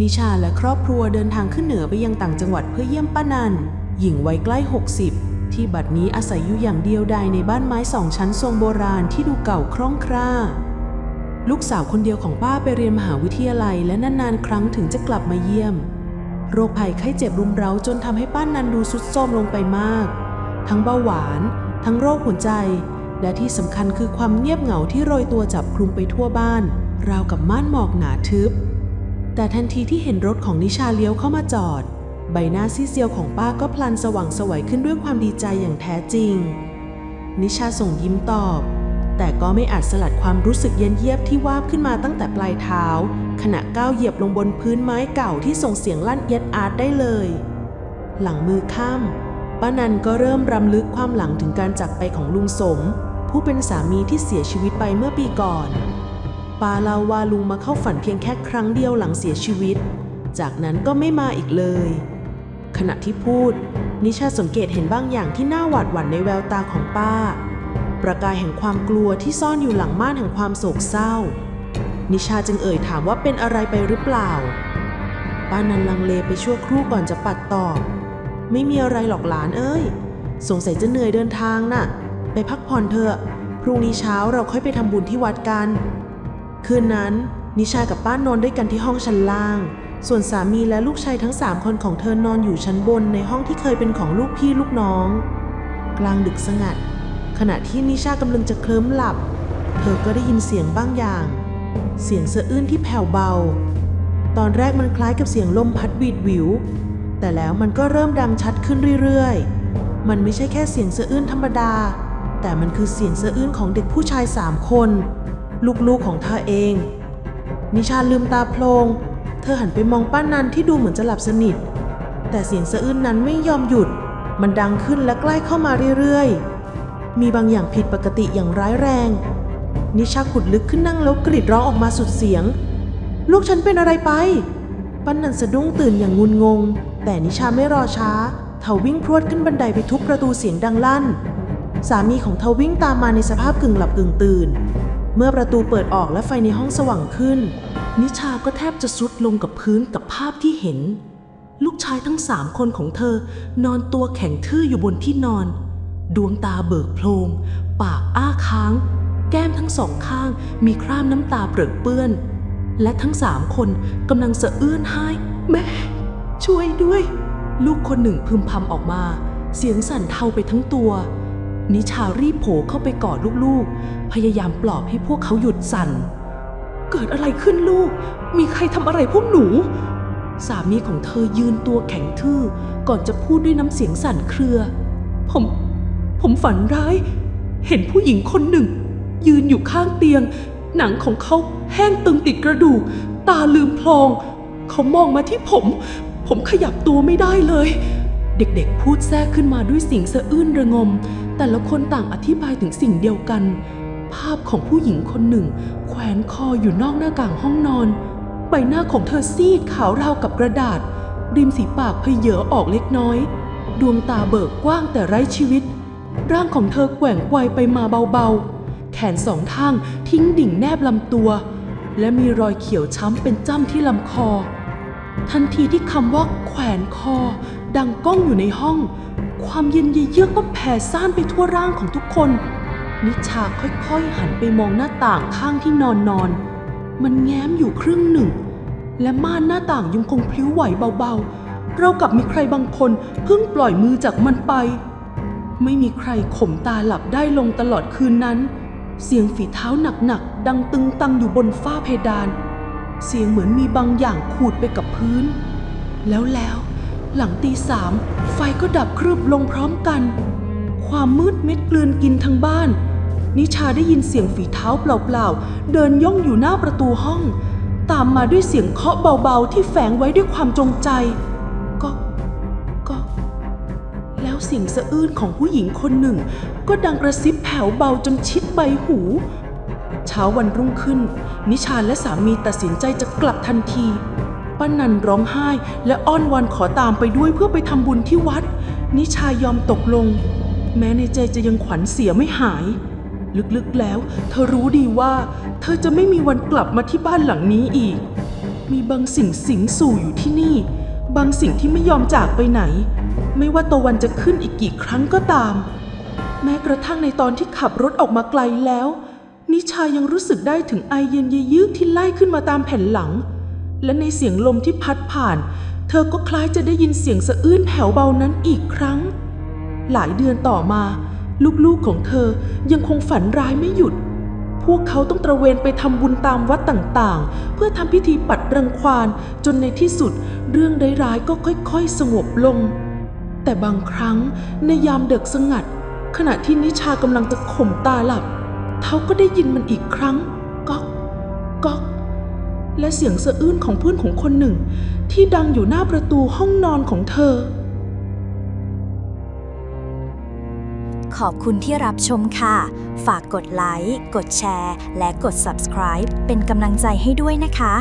นิชาและครอบครัวเดินทางขึ้นเหนือไปยังต่างจังหวัดเพื่อเยี่ยมป้านัน หญิงวัยใกล้ 60 ที่บัดนี้อาศัยอยู่อย่างเดียวดายในบ้านไม้สองชั้นทรงโบราณที่ดูเก่าคร่องคร่า ลูกสาวคนเดียวของป้าไปเรียนมหาวิทยาลัยและนานๆ ครั้งถึงจะกลับมาเยี่ยม โรคภัยไข้เจ็บรุมเร้าจนทำให้ป้านันดูสุดโทรมลงไปมาก ทั้งเบาหวาน ทั้งโรคหัวใจ และที่สำคัญคือความเงียบเหงาที่โรยตัวจับคลุมไปทั่วบ้าน ราวกับม่านหมอกหนาทึบ แต่ทันทีที่เห็นรถของนิชาเลี้ยวเข้ามาจอด ใบหน้าซีเซียวของป้าก็พลันสว่างสวัยขึ้นด้วยความดีใจอย่างแท้จริง นิชาส่งยิ้มตอบ แต่ก็ไม่อาจสลัดความรู้สึกเย็นเยียบที่วาบขึ้นมาตั้งแต่ปลายเท้า ขณะก้าวเหยียบลงบนพื้นไม้เก่าที่ส่งเสียงลั่นเอียดอาร์ตได้เลย หลังมือค่ำป้านันก็เริ่มรำลึกความหลังถึงการจากไปของลุงสม ผู้เป็นสามีที่เสียชีวิตไปเมื่อปีก่อน ปาเล่าว่าลุงมาเข้าฝันเพียงแค่ครั้งเดียวหลังเสียชีวิต จากนั้นก็ไม่มาอีกเลย ขณะที่พูด นิชาสังเกตเห็นบางอย่างที่น่าหวาดหวั่นในแววตาของป้า ประกายแห่งความกลัวที่ซ่อนอยู่หลังม่านแห่งความโศกเศร้า นิชาจึงเอ่ยถามว่าเป็นอะไรไปหรือเปล่า ป้านันลังเลไปชั่วครู่ก่อนจะปัดตอบ ไม่มีอะไรหรอกหลานเอ้ย สงสัยจะเหนื่อยเดินทางน่ะ ไปพักผ่อนเถอะ พรุ่งนี้เช้าเราค่อยไปทำบุญที่วัดกัน คืนนั้น นิชากับป้านอนด้วยกันที่ห้องชั้นล่าง ส่วนสามีและลูกชายทั้งสามคนของเธอนอนอยู่ชั้นบนในห้องที่เคยเป็นของลูกพี่ลูกน้อง กลางดึกสงัด ขณะที่นิชากำลังจะเคลิ้มหลับ เธอก็ได้ยินเสียงบางอย่าง เสียงสะอื้นที่แผ่วเบา ตอนแรกมันคล้ายกับเสียงลมพัดวีดวิว แต่แล้วมันก็เริ่มดังชัดขึ้นเรื่อยๆ มันไม่ใช่แค่เสียงสะอื้นธรรมดา แต่มันคือเสียงสะอื้นของเด็กผู้ชายสามคน ลูกๆของเธอเอง นิชาลืมตาโพลง เธอหันไปมองป้านันที่ดูเหมือนจะหลับสนิท แต่เสียงสะอื้นนั้นไม่ยอมหยุด มันดังขึ้นและใกล้เข้ามาเรื่อยๆ มีบางอย่างผิดปกติอย่างร้ายแรง นิชาขุดลึกขึ้นนั่งแล้วกรีดร้องออกมาสุดเสียง ลูกฉันเป็นอะไรไปปั้นนันสะดุ้งตื่นอย่างงุนงง แต่นิชาไม่รอช้า เธอวิ่งพรวดขึ้นบันไดไปทุบประตูเสียงดังลั่น สามีของเธอวิ่งตามมาในสภาพกึ่งหลับกึ่งตื่น เมื่อประตูเปิดออกและไฟในห้องสว่างขึ้น นิชาก็แทบจะสุดลงกับพื้นกับภาพที่เห็น ลูกชายทั้งสามคนของเธอ นอนตัวแข็งทื่ออยู่บนที่นอน ดวงตาเบิกโพลงปากอ้าค้าง แก้มทั้งสองข้างมีคราบน้ำตาเปรอะเปื้อน และทั้งสามคนกำลังสะอื้นไห้แม่ ช่วยด้วย ลูกคนหนึ่งพึมพำออกมา เสียงสั่นเทาไปทั้งตัว นิชารีบโผล่เข้าไปกอดลูกๆ พยายามปลอบให้พวกเขาหยุดสั่น เกิดอะไรขึ้นลูก มีใครทำอะไรพวกหนู สามีของเธอยืนตัวแข็งทื่อ ก่อนจะพูดด้วยน้ำเสียงสั่นเครือ ผม ผมฝันร้าย เห็นผู้หญิงคนหนึ่ง ยืนอยู่ข้างเตียง หนังของเขาแห้งตึงติดกระดูก ตาลืมพลอง เขามองมาที่ผม ผมขยับตัวไม่ได้เลย เด็กๆ พูดแทรกขึ้นมาด้วยเสียงสะอื้นระงม แต่ละคนต่างอธิบายถึงสิ่งเดียวกัน ภาพของผู้หญิงคนหนึ่ง แขวนคออยู่นอกหน้าต่างห้องนอน ใบหน้าของเธอซีดขาวราวกับกระดาษ ริมฝีปากเพเยอออกเล็กน้อย ดวงตาเบิกกว้างแต่ไร้ชีวิต ร่างของเธอแกว่งไกวไปมาเบาๆ แขนสองข้างทิ้งดิ่งแนบลำตัว และมีรอยเขียวช้ำเป็นจ้ำที่ลำคอ ทันทีที่คำว่าแขวนคอ ดังก้องอยู่ในห้อง ความเย็นเยือกก็แผ่ซ่านไปทั่วร่างของทุกคน นิชาค่อยๆ หันไปมองหน้าต่างข้างที่นอนนอน มันแง้มอยู่ครึ่งหนึ่ง และม่านหน้าต่างยังคงพลิ้วไหวเบาๆ เรากับมีใครบางคนเพิ่งปล่อยมือจากมันไป ไม่มีใครข่มตาหลับได้ลงตลอดคืนนั้น เสียงฝีเท้าหนักๆ ดังตึงตังอยู่บนฝ้าเพดาน เสียงเหมือนมีบางอย่างขูดไปกับพื้น แล้วแล้ว หลังตีสามไฟก็ดับครึบลงพร้อมกัน ความมืดมิดกลืนกินทั้งบ้าน นิชาได้ยินเสียงฝีเท้าเปล่าๆ เดินย่องอยู่หน้าประตูห้อง ตามมาด้วยเสียงเคาะเบาๆ ที่แฝงไว้ด้วยความจงใจก็ก็แล้วเสียงสะอื้นของผู้หญิงคนหนึ่ง ก็ดังกระซิบแผ่วเบาจนชิดใบหูเช้าวันรุ่งขึ้น นิชาและสามีตัดสินใจจะกลับทันที ป้านันร้องไห้และอ้อนวอนขอตามไปด้วยเพื่อไปทำบุญที่วัด นิชายอมตกลง แม้ในใจจะยังขวัญเสียไม่หาย ลึกๆแล้ว เธอรู้ดีว่า เธอจะไม่มีวันกลับมาที่บ้านหลังนี้อีก มีบางสิ่งสิงสู่อยู่ที่นี่ บางสิ่งที่ไม่ยอมจากไปไหน ไม่ว่าตะวันจะขึ้นอีกกี่ครั้งก็ตาม แม้กระทั่งในตอนที่ขับรถออกมาไกลแล้ว นิชายังรู้สึกได้ถึงไอเย็นเยือกที่ไล่ขึ้นมาตามแผ่นหลัง และในเสียงลมที่พัดผ่าน เธอก็คล้ายจะได้ยินเสียงสะอื้นแผ่วเบานั้นอีกครั้ง หลายเดือนต่อมา ลูกๆของเธอยังคงฝันร้ายไม่หยุด พวกเขาต้องตระเวนไปทำบุญตามวัดต่างๆ เพื่อทำพิธีปัดรังควานจนในที่สุด เรื่องร้ายๆก็ค่อยๆ สงบลง แต่บางครั้งในยามเดึกสงัด ขณะที่นิชากำลังจะข่มตาหลับ เขาก็ได้ยินมันอีกครั้งก๊อกก๊อก และเสียงสะอื้นของเพื่อนของคนหนึ่ง ที่ดังอยู่หน้าประตูห้องนอนของเธอ ขอบคุณที่รับชมค่ะ ฝากกดไลค์ กดแชร์ และกด subscribe เป็นกำลังใจให้ด้วยนะคะ